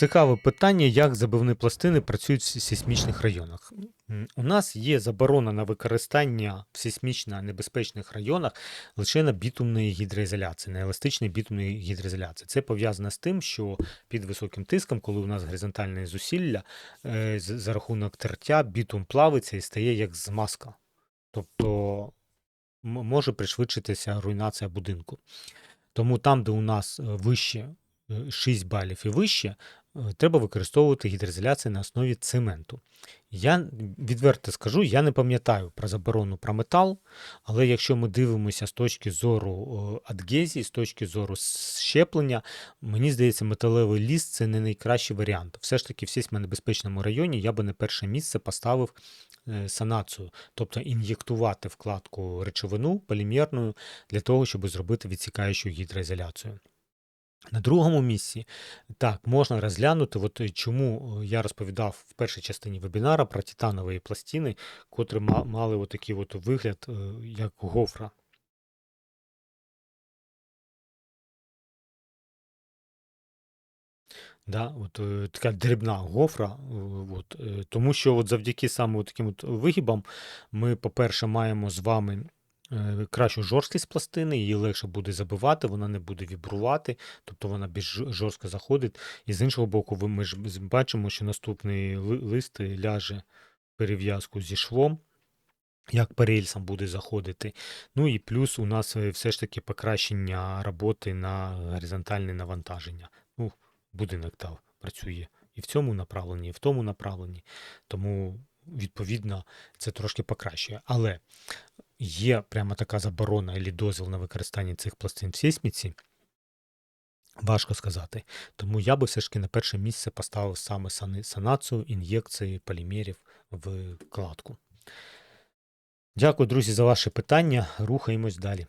Цікаве питання, як забивні пластини працюють в сей- сейсмічних районах. У нас є заборона на використання в сейсмічно небезпечних районах лише на бітумної гідроізоляції, на еластичній бітумної гідроізоляції. Це пов'язано з тим, що під високим тиском, коли у нас горизонтальне зусилля, е, за рахунок тертя бітум плавиться і стає як змазка. Тобто може пришвидшитися руйнація будинку. Тому там, де у нас е, вище е, 6 балів і вище, е, треба використовувати гідроізоляцію на основі цементу. Я відверто скажу, я не пам'ятаю про заборону про метал, але якщо ми дивимося з точки зору е, адгезії, з точки зору щеплення, мені здається, металевий ліс це не найкращий варіант. Все ж таки, в сейсмонебезпечному районі я би на перше місце поставив е, санацію, тобто ін'єктувати вкладку речовину полімерною для того, щоб зробити відсікаючу гідроізоляцію. На другому місці так можна розглянути, от е, чому е, я розповідав в першій частині вебінара про титанові пластини, котрі мали отакий от вигляд, е, як гофра. Да, от, така дрібна гофра. От, тому що от завдяки саме от таким от вигибам ми, по-перше, маємо з вами кращу жорсткість пластини, її легше буде забивати, вона не буде вібрувати, тобто вона більш жорстко заходить. І з іншого боку, ми ж бачимо, що наступний лист ляже перев'язку зі швом. Як по рельсам буде заходити. Ну і плюс у нас е, все ж таки покращення роботи на горизонтальне навантаження. Ну, будинок там працює і в цьому направленні, і в тому направленні. Тому, відповідно, це трошки покращує. Але є прямо така заборона або дозвіл на використання цих пластин в сейсміці. Важко сказати. Тому я би все ж таки на перше місце поставив саме санацію, ін'єкції полімерів в вкладку. Дякую, друзі, за ваші питання. Рухаємось далі.